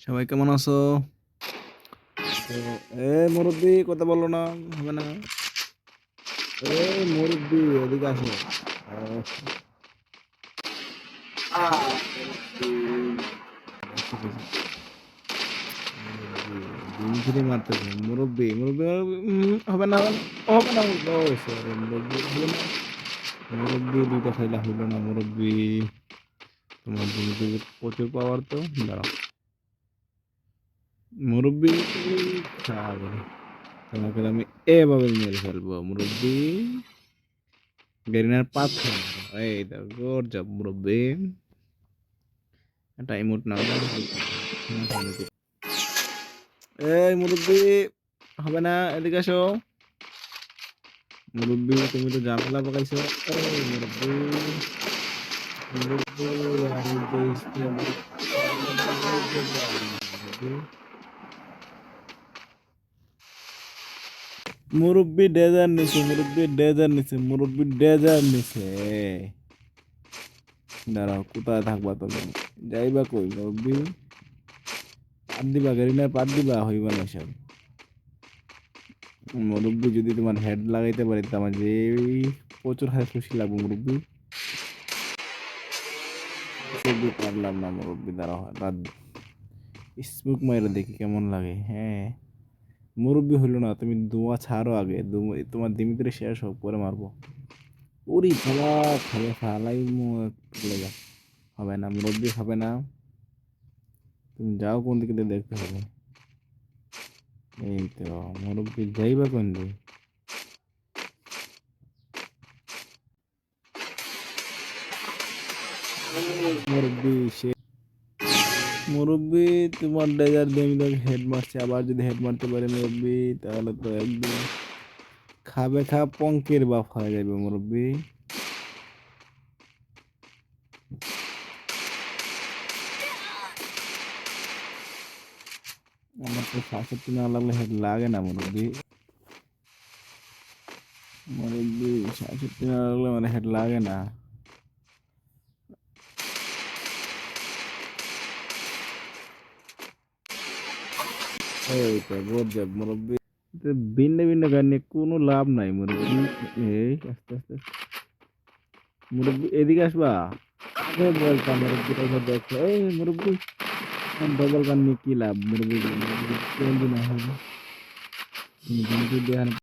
সবাই কেমন আছো? এ মুরব্বি কথা বলো না হবে না। এ মুরব্বি এদিকে আসো। আহ, ডিম ফিরে মারতেছে, মুরব্বি মুরব্বি হবে না হবে না মুরব্বি না। দুইটা খাইলা হইল না, মুরব্বি, তোমার ডিমতে প্রচুর পাওয়ার তো, দাঁড়াও। মুরব্বি তোমাকে আমি এভাবে মেরে ফেলব, মুরব্বি। গেরিনার পাথর, এই দেখো গোর মুরব্বি। একটা ইমোট নাও এই মুরব্বি, হবে না এদিকে আসো মুরব্বি, তুমি তো জামেলা পাকাইছো। এই মুরব্বি মুরব্বি আমি তো ইসলাম মুরব্বি মুরব্বি ডেজার নিছে, মুরব্বি ডেজার নিছে, মুরব্বি ডেজার নিছে। দাঁড়াও, কোথায় থাকবা তুমি? যাইবা কই, মুরব্বি? পাত দিবা গাড়িনার পাত দিবা, হইবা না সব। মুরব্বি যদি তোমার হেড লাগাইতে পারি আমার যে প্রচুর হাতে খুশি লাগবে, মুরব্বি। পারলাম না, মুরব্বি, দাঁড়াও, রাত স্মুক মাইরা দেখি কেমন লাগে হ্যাঁ। মুরব্বি হইল না, তুমি দুয়া ছাড়ো আগে তোমার দিমিত্রে শেষ হোক, পরে মারবো। ওরি খালা খালে ফালাই হবে না, মুরব্বি হবে না। তুমি যাও কোন দিকে দিয়ে দেখতে হবে। এই তো, মুরব্বি যাইবা কোন দিকে। মুরব্বি, সে মুরব্বি, তোমার ডেজার দিয়ে আমি হেড মারছি। আবার যদি হেড মারতে পারে মুরব্বি, তাহলে তো একদম খাবে খা পঙ্কের বাপ হয়ে যাবে মুরব্বি। আমার তো শাশুড়ি না লাগলে হেড লাগে না মুরব্বি। মুরব্বি, শাশুড়ি না লাগলে মানে হেড লাগে না। এই তো গজব মুরব্বি। ভিন্ন ভিন্ন গান নিয়ে কোনো লাভ নাই মুরব্বি। এই আস্তে আস্তে মুরব্বি, এদিকে আসবা। আগে বলতা মুরব্বিটা দেখো। এই মুরব্বি। ডবল গান নিয়ে কী লাভ মেরে কিন্তু দেখান